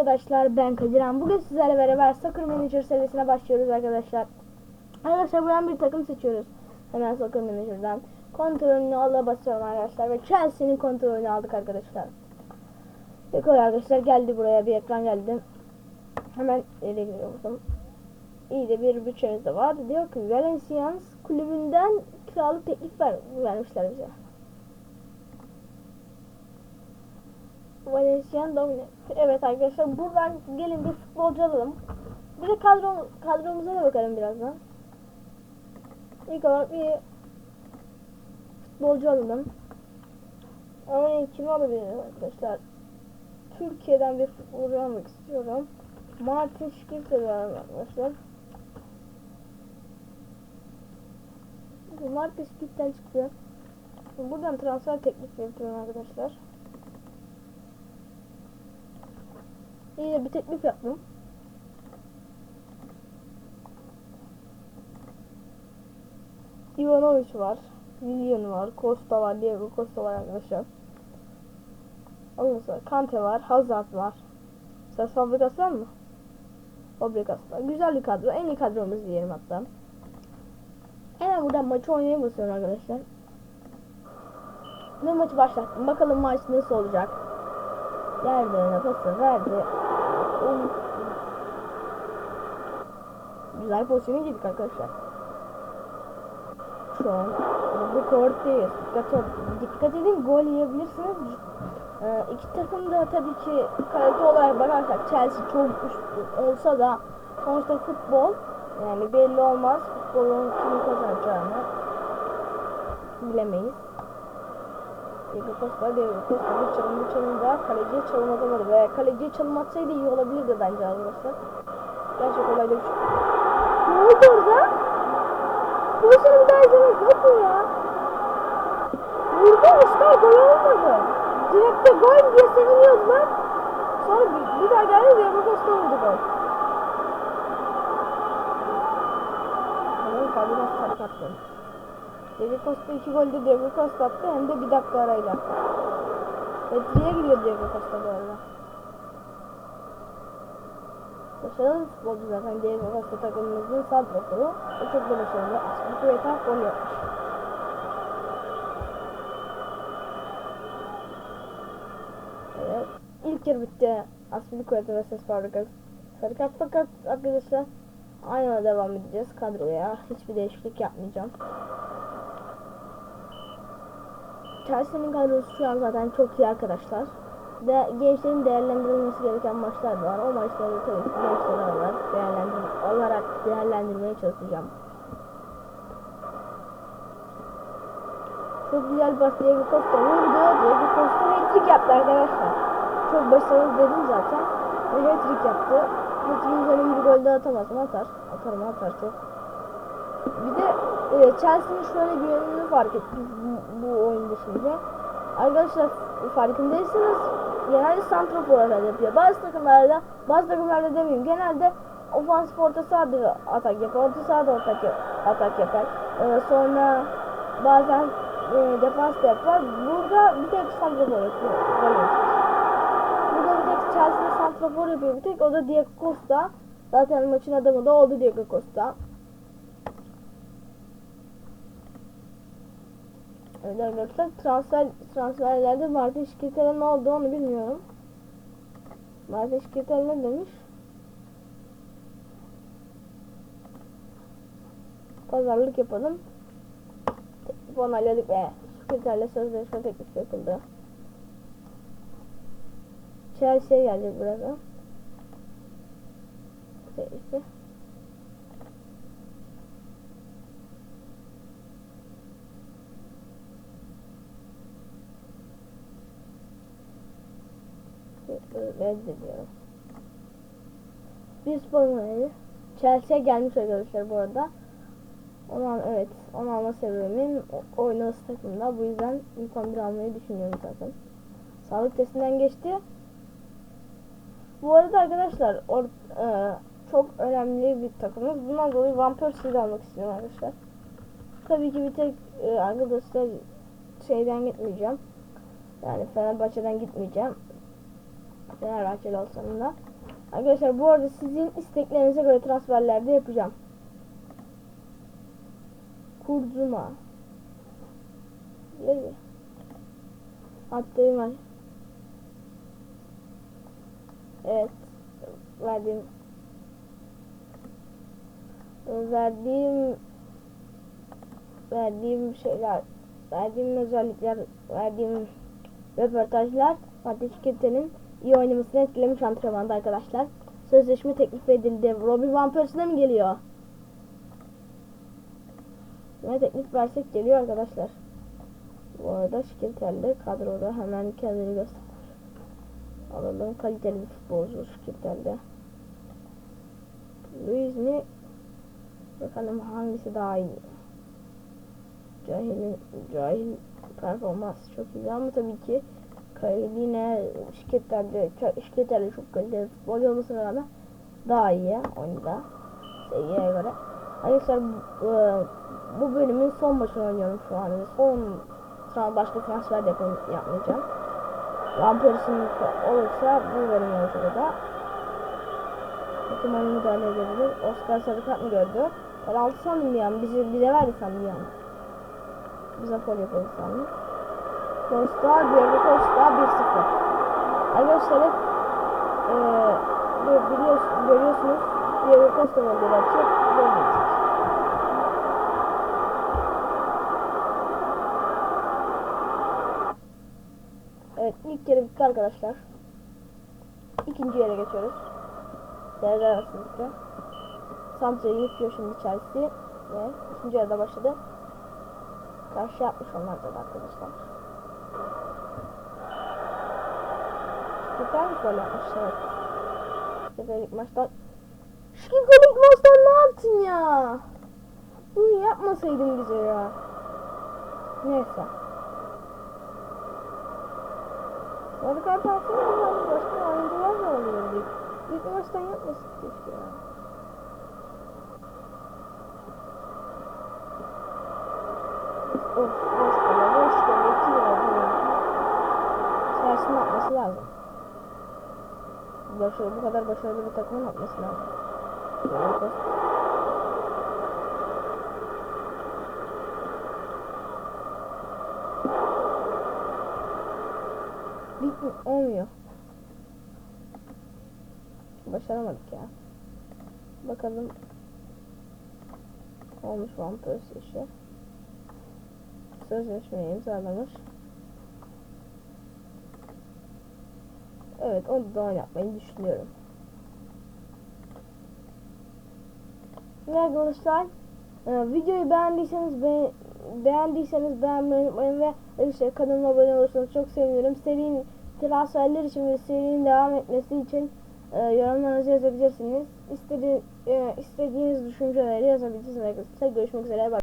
arkadaşlar ben Kadirhan. Bugün sizlerle beraber Soccer Manager serisine başlıyoruz arkadaşlar. Arkadaşlar buradan bir takım seçiyoruz. Hemen Soccer Manager'dan. Kontrolünü ala basıyorum arkadaşlar ve Chelsea'nin kontrolünü aldık arkadaşlar. Dekor arkadaşlar geldi buraya bir ekran geldi. Hemen ele giriyorum. İyi de bir bütçemiz de var. Diyor ki Valencians kulübünden kiralık teklif ver, vermişler bize. Valencian Domine. Evet arkadaşlar buradan gelin bir futbolcu alalım. Bir de kadro, kadromuza da bakalım birazdan. İlk olarak bir futbolcu alalım. Örneğin kimi alabiliriz arkadaşlar? Türkiye'den bir futbolcu almak istiyorum. Martin Şikirt'e verelim arkadaşlar. Martin Şikirt'ten çıktı. Buradan transfer teklif yapıyorum arkadaşlar. De bir teklif yaptım. Ivanovic var. Willian var. Costa var. Diego Costa var arkadaşlar. Ondan sonra Kante var. Hazard var. Ses Fabregas var mı? Fabregas var. Güzel bir kadro. En iyi kadromuz diyelim hatta. Hemen buradan maçı oynayayım basıyorum arkadaşlar. Ve maçı başlattım. Bakalım maç nasıl olacak. Verdi nefesi verdi. Güzel pozisyona girdik arkadaşlar. Şu an bu korttayız. Dikkat, dikkat edin gol yiyebilirsiniz. Ee, iki takım da tabii ki kalite olarak bakarsak Chelsea çok üst olsa da sonuçta futbol yani belli olmaz. Futbolun kimi kazanacağını bilemeyiz. Diego Costa, Diego Costa bir çalım bir çalım daha kaleciye çalım atamadı ve kaleciye çalım atsaydı iyi olabilirdi bence arkadaşlar. Gerçek olayda bir şey. Ne oldu orada? Pozisyonu bir daha izlemek yok mu ya? Vurdu işte gol olmadı. Direkte gol diye seviniyordular. Sonra bir, bir daha geldi Diego Costa vurdu gol. Ama Fabregas sarı kart vermiş. Diego Costa iki golde Diego Costa attı hem de bir dakika arayla. Etriye gidiyor Diego Costa bu arada. Başarılı futbolcu zaten Diego Costa takımımızın santraforu. O çok da başarılı. Aspilicueta gol yapmış. Evet. İlk yarı bitti. Aspilicueta ve Ses Fabregas. Sarı kart fakat arkadaşlar aynı devam edeceğiz kadroya. Hiçbir değişiklik yapmayacağım. Chelsea'nin kadrosu şu an zaten çok iyi arkadaşlar. De, gençlerin değerlendirilmesi gereken maçlar var. O maçları tabii ki gençleri olarak, değerlendir olarak değerlendirmeye çalışacağım. Çok güzel pas Diego Costa vurdu. Diego Costa hat-trick yaptı arkadaşlar. Çok başarılı dedim zaten. Ve hat-trick yaptı. Hat-trick'in üzerine bir gol daha atamaz mı? Atar. Atar mı? Atar çok. Bir de e, Chelsea'nin şöyle bir yönünü fark ettik bu, bu oyun dışında. Arkadaşlar farkındaysanız genelde santrafor atak yapıyor. Bazı takımlarda, bazı takımlarda demeyeyim genelde ofansif orta sahada atak yapar, orta sahada atak, atak yapar. Ee, sonra bazen e, defans da yapar. Burada bir tek santrafor yapıyor. Burada bir tek Chelsea'de santrafor yapıyor bir tek. O da Diego Costa. Zaten maçın adamı da oldu Diego Costa. Evet arkadaşlar transfer transferlerde Martin Şikirtel'e ne oldu onu bilmiyorum. Martin Şikirtel ne demiş? Pazarlık yapalım. Teklif onayladık ve Şikirtel'le sözleşme teklifi yapıldı. Chelsea'ye gelecek birazdan. Teklifi. Reddediyorum. Spor mühendisi. Chelsea'ye gelmiş arkadaşlar bu arada. Onu evet, onu alma sebebim o- oynaması takımda. Bu yüzden ilk 11 almayı düşünüyorum zaten. Sağlık testinden geçti. Bu arada arkadaşlar or, e, çok önemli bir takımız. Bundan dolayı Van Persie'yi almak istiyorum arkadaşlar. Tabii ki bir tek e, arkadaşlar şeyden gitmeyeceğim. Yani Fenerbahçe'den gitmeyeceğim. Fenerbahçeli olsam da. Arkadaşlar bu arada sizin isteklerinize göre transferler de yapacağım. Kurzuma. Nereye? Attığım var. Evet. Verdiğim verdiğim verdiğim şeyler verdiğim özellikler verdiğim röportajlar Fatih Şirket'in iyi oynamasını etkilemiş antrenmanda arkadaşlar. Sözleşme teklif edildi. Robbie Van Persie'ne mi geliyor? Ne teklif versek geliyor arkadaşlar. Bu arada Şirket'le kadroda hemen kendini göster. Alalım kaliteli bir futbolcu Şirket'le. Luis mi? Bakalım hangisi daha iyi. Cahil'in cahil performans çok iyi ama tabii ki yine şirketlerde şirketlerle çok kaliteli futbol olmasına rağmen daha iyi oyunda seviyeye göre. Arkadaşlar bu, e, bu bölümün son maçını oynuyorum şu an. Son sonra başka transfer de yapmayacağım. Lampers'in olursa bu bölüm olursa da ihtimalle müdahale edebilir. Oscar sarı mı gördü? Penaltı sandım yani. Bize, bize verdi sandım yani. Bize foul yapıldı sandım. Costa, Diego Costa 1-0. Arkadaşlar hep bu biliyorsunuz, görüyorsunuz Diego Costa golleri atıyor. Yiyecek. Evet ilk yarı bitti arkadaşlar. İkinci yere geçiyoruz. Devre arasında. Santra'yı yapıyor şimdi Chelsea ve ikinci yarıda başladı. Karşı yapmış onlar da arkadaşlar. Güzel bir gol yapmış evet. Seferlik maçtan Şigolik maçtan ne yaptın ya? Bunu yapmasaydın bize ya. Neyse. Sarı kart alsın mı? Başka oyuncular da olabilirdik. İlk maçtan yapmasın keşke ya. Of boş kale boş kale iki oldu ya. Çarşının atması lazım. Başarılı, bu kadar başarılı bir takımın atması lazım. Olmuyor. Başaramadık ya. Bakalım. Olmuş Van Persie işi. Sözleşmeyi imzalamış. Evet onu da yapmayı düşünüyorum. Ve arkadaşlar e, videoyu beğendiyseniz be beğendiyseniz beğenmeyi unutmayın ve işte kanalıma abone olursanız çok sevinirim. Serinin transferler için ve serinin devam etmesi için e, yorumlarınızı yazabilirsiniz. İstedi, e, istediğiniz düşünceleri yazabilirsiniz arkadaşlar. Görüşmek üzere. Bye.